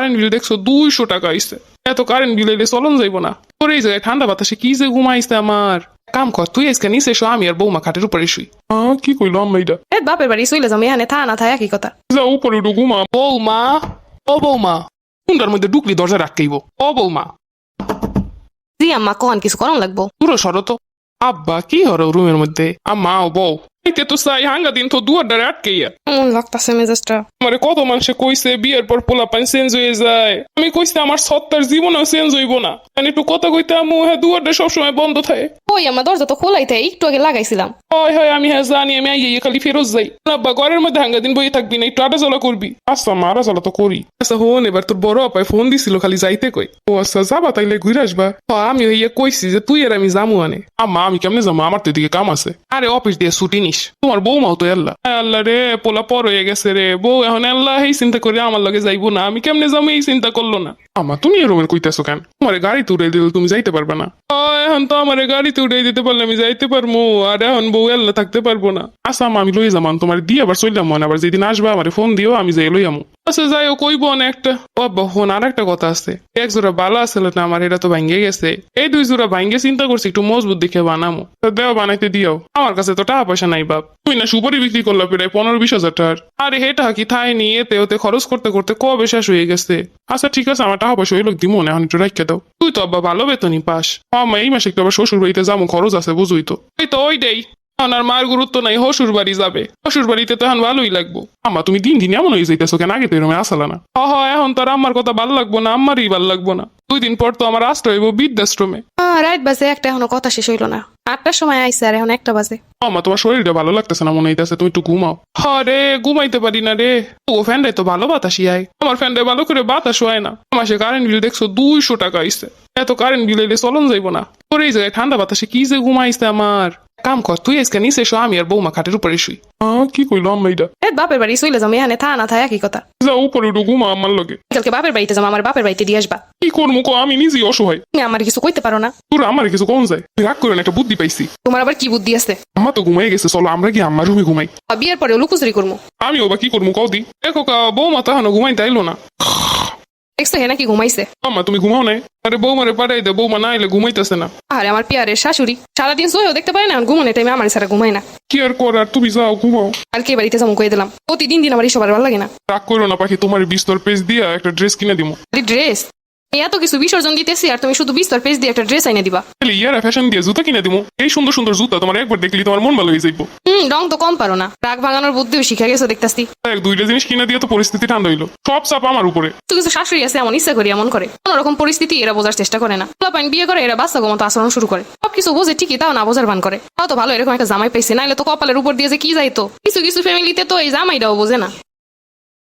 Current bill দেখছ দুইশো টাকা আইছে এত কারেন্ট বিল এলে চলন যাইব না। তোর এই জায়গায় ঠান্ডা বাতাসে কি যে ঘুমাইছে আমার। কাম কর তুই আজকে নিচে এসো আমি আর বৌমা খাটের উপরে শুই। কি কইলো আম্মা এটা এ বাপের বাড়ি শুইলে যাম এখানে থা না থা একই কথা। যা উপরে উঠো ঘুমা। বৌমা ও বৌমা কুন্ডার মধ্যে ঢুকলি দরজা রাখকেইব ও বৌমা। জি আম্মা কখন কিছু করন লাগবো। পুরো সরো তো। আব্বা কি হরো রুমের মধ্যে? আম্মা ও বউ। এইতে তো সাই হাঙ্গা দিন তো দুয়ার দ্বারে আটকেইয়া লাগতাছে মেজাজটা আমারে কত মানুষে কইছে বিয়ের পর পোলা পান চেঞ্জ হয়ে যায় আমি কইছি আমার সত্তার জীবনেও চেঞ্জ হইব না আমি একটু কথা কইতে আমু হ্যাঁ দুয়ারটা সবসময় বন্ধ থাকে ওই আমার দরজা তো খোলাই থাকে একটু আগে লাগাইছিলাম হয় হয় আমি হ্যাঁ জানি আমি আইয়ে খালি ফেরত যাই আব্বা ঘরের মধ্যে হাঙ্গা দিন বই থাকবি না একটু আটা করবি আচ্ছা মারা চলা তো করি আচ্ছা হন এবার তোর বড় আপায় ফোন দিছিল খালি যাইতে কই ও আচ্ছা যাবা তাইলে ঘুরে আসবা আমি হইয়া কইছি যে তুই আর আমি যামু আনে আম্মা আমি কেমনে যাব আমার তো এদিকে কাম আছে আরে অফিস দিয়ে ছুটি নিস তোমার বৌমাও তো আল্লাহ। আল্লাহ রে, পোলা পর হয়ে গেছে রে। বউ, এখন আল্লাহ এই চিন্তা করে আমার লগে যাইবো না। আমি কেমনে যাব এই চিন্তা করল না। আমা তুমি কইতেছো কেন উড়াই দিলে তুমি যাইতে পারবে না এখন তো আমার উড়াই দিতে পারলে আমি যাইতে পারব আর এখন বউ থাকতে পারব না আমি লই তোমার দিয়ে আবার চললাম মনে আবার যেদিন আমার ফোন দিও আমি যাই লই আচ্ছা যাই ও কইব একটা ও আর একটা কথা আছে এক জোড়া আসলে না আমার এটা তো ভাঙ্গে গেছে এই দুই জোড়া ভাঙ্গে চিন্তা করছি একটু মজবুত দেখে বানামো দেও বানাইতে দিও আমার কাছে তো টাকা পয়সা নাই বাপ তুই না সুপারি বিক্রি করলা প্রায় পনেরো বিশ হাজার টাকার আরে হেটা কি থাই নি এতে ওতে খরচ করতে করতে কবে শেষ হয়ে গেছে আচ্ছা ঠিক আছে আমার টাকা পয়সা ওই লোক দিমো, না এখন একটু দাও। তুই তো আব্বা ভালো বেতনই পাস। আমার এই মাসে একটু আবার শ্বশুর বাড়িতে যাব খরচ আছে, বুঝুই তো। ওই তো ওই দেই। এখন আর মার গুরুত্ব নাই হসুর বাড়ি যাবে। হসুর বাড়িতে তো এখন ভালোই লাগবো। আমা তুমি দিন দিন এমন হয়ে যাইতেছো কেন? আগে তো এরমে আসলা না। হ এখন তো আর আমার কথা ভালো লাগবো না আমারই ভালো লাগবো না। দুই দিন পর তো আমার আসতে হইব বৃদ্ধাশ্রমে। রাত বাজে একটা এখনও কথা শেষ হইল না। আটটার সময় আইসে আর এখন একটা বাজে। আমা তোমার শরীরটা ভালো লাগতেছে না মনে হইতেছে তুমি একটু ঘুমাও। রে ঘুমাইতে পারি না রে। ও ফ্যানটাই তো ভালো বাতাসই আয়। আমার ফ্যানটাই ভালো করে বাতাস হয় না। আমার সে কারেন্ট বিল দেখছ দুইশো টাকা আইছে। এত কারেন্ট বিল এলে চলন যাইব না। তোর এই জায়গায় ঠান্ডা বাতাসে কি যে ঘুমাইছে আমার? কাম কর তুই আজকে নিচে এসো আমি আর বৌমা খাটের উপরে শুই। কি কইলো আম্মা এটা এ বাপের বাড়ি শুইলে যাম এখানে থা না থা একই কথা। যা উপরে উঠো ঘুমা আমার লগে। কালকে বাপের বাড়িতে যাম আমার বাপের বাড়িতে দিয়ে আসবা। করব কো? আমি নিজেই অসহায়। তুমি আমার কিছু কইতে পারো না। তোর আমার কিছু কম যায়? রাগ করে না একটা বুদ্ধি পাইছি। তোমার আবার কি বুদ্ধি আছে? আম্মা তো ঘুমাই গেছে চলো আমরা কি আমার রুমে ঘুমাই। আ, বিয়ের পরে লুকুচুরি করব আমি ওবা কি করব কদি দেখো কা বৌমা তো এখনও ঘুমাই তাইলো না। দেখছ হে নাকি ঘুমাইছে? আম্মা তুমি ঘুমাও নাই? আরে বৌমারে পাঠাই দে বৌমা না এলে ঘুমাইতেছে না। আরে আমার পিয়ারের শাশুড়ি সারাদিন সোয়েও দেখতে পারে না ঘুমনে টাইমে আমার সারা ঘুমায় না। কি আর করার তুমি যাও ঘুমাও। আর কে বাড়িতে যাব কয়ে দিলাম। প্রতিদিন দিন আমার সবার ভালো লাগে না। রাগ করো না পাখি তোমার বিস্তর পেজ দিয়া একটা ড্রেস কিনে দিমু। ড্রেস এত কিছু বিসর্জন দিতেছি আর তুমি শুধু বিস্তর পেজ দিয়ে একটা ড্রেস আইনে দিবা। তাহলে ইয়ারা ফ্যাশন দিয়ে জুতা কিনে দিমু। এই সুন্দর সুন্দর জুতা তোমার একবার দেখলি তোমার মন ভালো হয়ে যাইবো। হুম রং তো কম পারো না। রাগ ভাঙানোর বুদ্ধিও শিখে গেছো দেখতাছি। এক দুইটা জিনিস কিনে দিয়ে তো পরিস্থিতি ঠান্ডা হইল। সব চাপ আমার উপরে। তো কিছু শাশুড়ি আছে এমন ইচ্ছা করি এমন করে। কোন রকম পরিস্থিতি এরা বোঝার চেষ্টা করে না। পাইন বিয়ে করে এরা বাচ্চা মতো আচরণ শুরু করে। সবকিছু বোঝে ঠিকই তাও না বোঝার ভান করে। তাও তো ভালো এরকম একটা জামাই পাইছে নাইলে তো কপালের উপর দিয়ে যে কি যাইতো। কিছু কিছু ফ্যামিলিতে তো এই জামাইটাও বোঝে না।